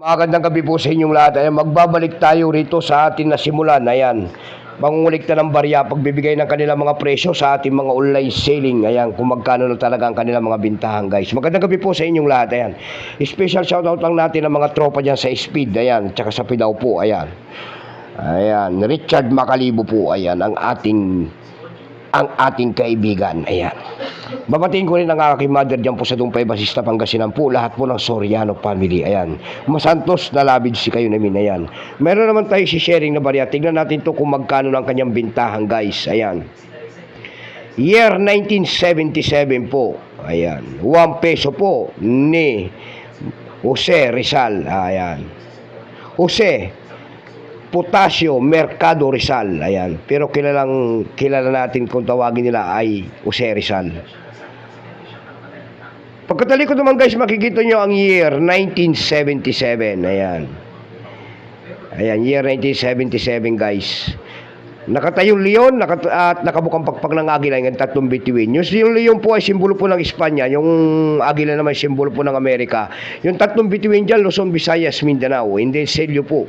Magandang gabi po sa inyong lahat. Ayan, magbabalik tayo rito sa atin na simulan. Ayan, mangungulikta ng barya, pagbibigay ng kanilang mga presyo sa ating mga online selling. Ayan, kung magkano na talaga ang kanilang mga bintahan guys. Magandang gabi po sa inyong lahat. Ayan, special shoutout lang natin ng mga tropa dyan sa Speed. Ayan, tsaka sa Pidaw po. Ayan. Ayan, Richard Macalibo po. Ayan, ang ating ang ating kaibigan. Ayan. Babatiin ko rin ang aking mother dyan po sa Dumpay Basista, Pangasinan po. Lahat po ng Soriano family. Ayan. Masantos na labid si kayo namin. Ayan. Meron naman tayo si sharing na barya. Tignan natin to kung magkano ng kanyang bintahan guys. Ayan. Year 1977 po. Ayan. 1 peso po ni Jose Rizal. Ayan. Jose Potasio Mercado Rizal. Ayan. Pero kilalang kilala natin kung tawagin nila ay Jose Rizal. Pagkatalikod naman guys, makikita nyo ang year 1977. Ayan. Ayan, year 1977 guys. Nakatayong leon nakat at nakabukang pagpag ng agila yung tatlong bituin. Yung, leon po ay simbolo po ng Espanya, yung agila naman simbolo po ng Amerika. Yung tatlong bituin dyan, Luzon, Visayas, Mindanao. Hindi, selyo po.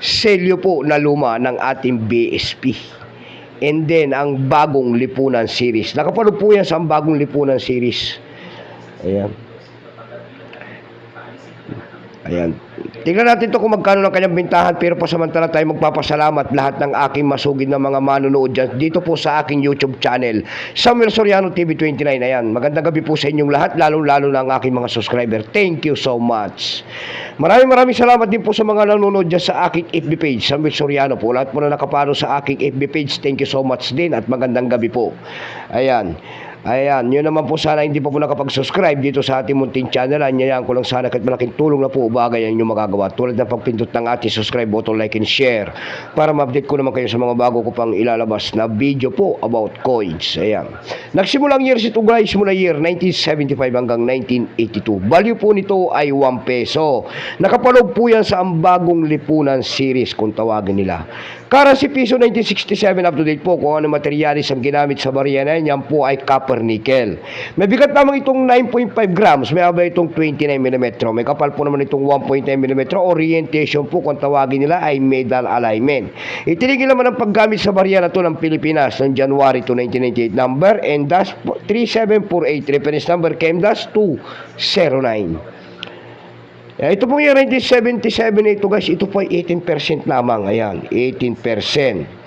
Selyo po na luma ng ating BSP. And then, ang bagong lipunan series. Nakapanood po yan sa ang bagong lipunan series. Ayan. Ayan. Tingnan natin to kung magkano ng kanyang bintahan pero pasamantala tayo magpapasalamat lahat ng aking masugid na mga manonood dyan dito po sa aking YouTube channel Samuel Soriano TV 29 ayan magandang gabi po sa inyong lahat lalo lalo na ang aking mga subscriber. Thank you so much. Maraming maraming salamat din po sa mga nanonood dyan sa aking FB page Samuel Soriano po. Lahat po na nakapano sa aking FB page thank you so much din at magandang gabi po. Ayan Ayan, yun naman po sana hindi pa po nakapag-subscribe dito sa ating munting channel. Anyayan ko lang sana kahit malaking tulong na po bagay ang inyong magagawa. Tulad ng pagpindot ng ating subscribe button, like and share para ma-update ko naman kayo sa mga bago ko pang ilalabas na video po about coins. Ayan. Nagsimulang years ito guys mula year 1975 hanggang 1982. Value po nito ay 1 peso. Nakapaloob po yan sa ang bagong lipunan series kung tawagin nila. Currency piso 1967 up to date po kung ano materialis ang ginamit sa barya na yan. Po ay copper nickel. May bigat lamang itong 9.5 grams. May aba itong 29 mm. May kapal po naman itong 1.9 mm. Orientation po kung tawagin nila ay medal alignment. Itinigil naman ang paggamit sa barya na to ng Pilipinas noong January to 1998 number and dash 3748 reference number KM dash 209. Eh, ito pong year 1977 na ito guys, ito po ay 18% lamang. Ayan, 18%.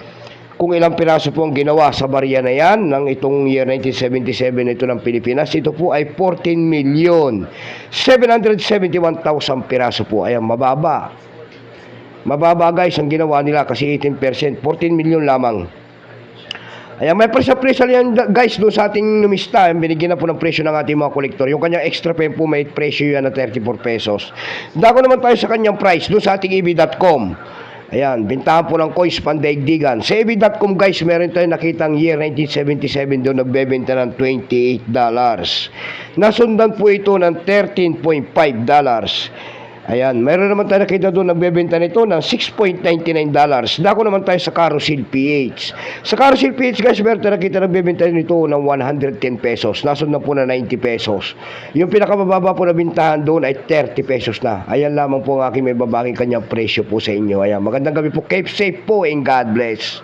Kung ilang piraso po ang ginawa sa barya na yan ng itong year 1977 na ito ng Pilipinas, ito po ay 14 million 771,000 piraso po. Ayan, mababa. Mababa guys ang ginawa nila kasi 18%, 14 million lamang. Ayan, may presyo-presyo yan guys doon sa ating numista. Binigyan na po ng presyo ng ating mga kolektor. Yung kanyang extra pen po may presyo yan na 34 pesos. Dako naman tayo sa kanyang price doon sa ating ev.com. Ayan, bintahan po ng coins pandaigdigan. Sa ev.com guys, meron tayong nakitang year 1977 doon nagbebenta ng $28. Nasundan po ito ng $13.5. Ayan, meron naman tayo nakita doon nagbebenta nito ng $6.99. Dako naman tayo sa Carousel PH. Sa Carousel PH guys, meron tayo nakita nagbebenta nito ng 110 pesos. Nasundan po na 90 pesos. Yung pinakamababa po na bintahan doon ay 30 pesos na. Ayan lamang po ang aking may babanging kanyang presyo po sa inyo. Ayan, magandang gabi po. Keep safe po and God bless.